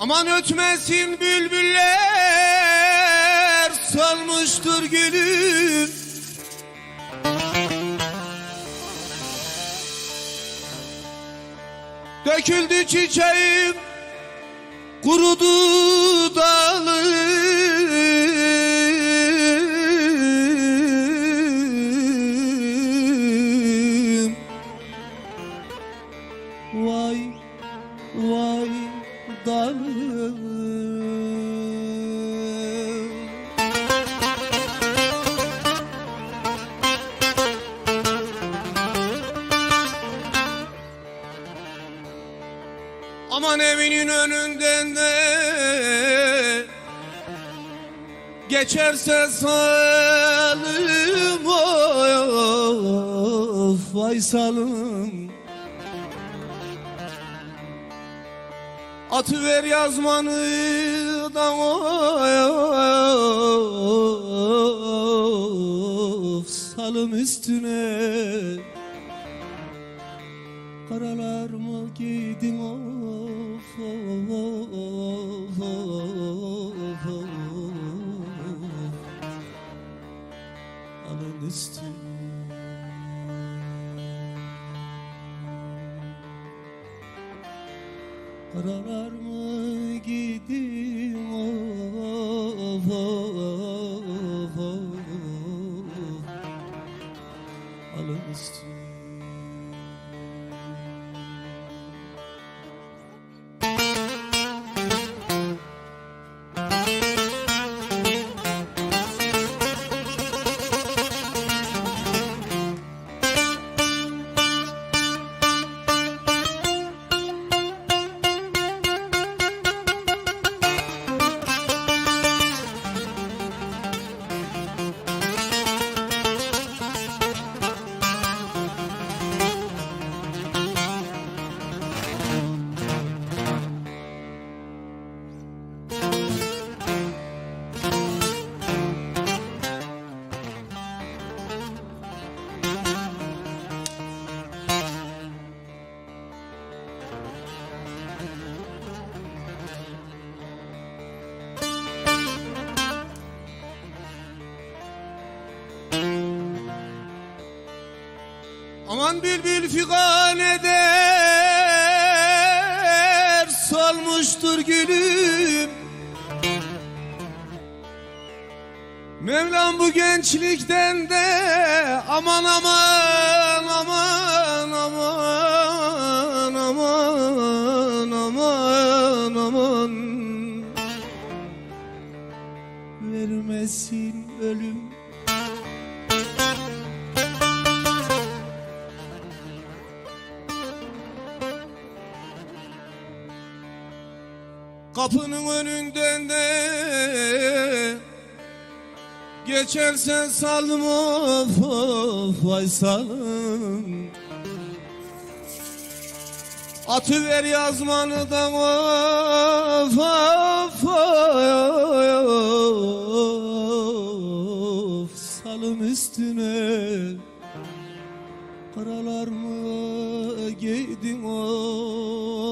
Aman ötmesin bülbüller Solmuştur gülüm. Döküldü çiçeğim Kurudu dalım Vay vay Aman evinin önünden de Geçerse salım of vay salım Atıver yazmanı da of salım üstüne. Karalar mı giydin? Of of of. Alın üstüne Karalar mı giydin of of üstüne Aman bülbül figan eder Solmuştur gülüm. Mevlam bu gençlikten de Aman aman aman aman aman aman aman. Vermesin Kapının önünden de Geçersen salım of of vay salım. Atıver yazmanı da of of of. Salım üstüne Karalar mı giydin of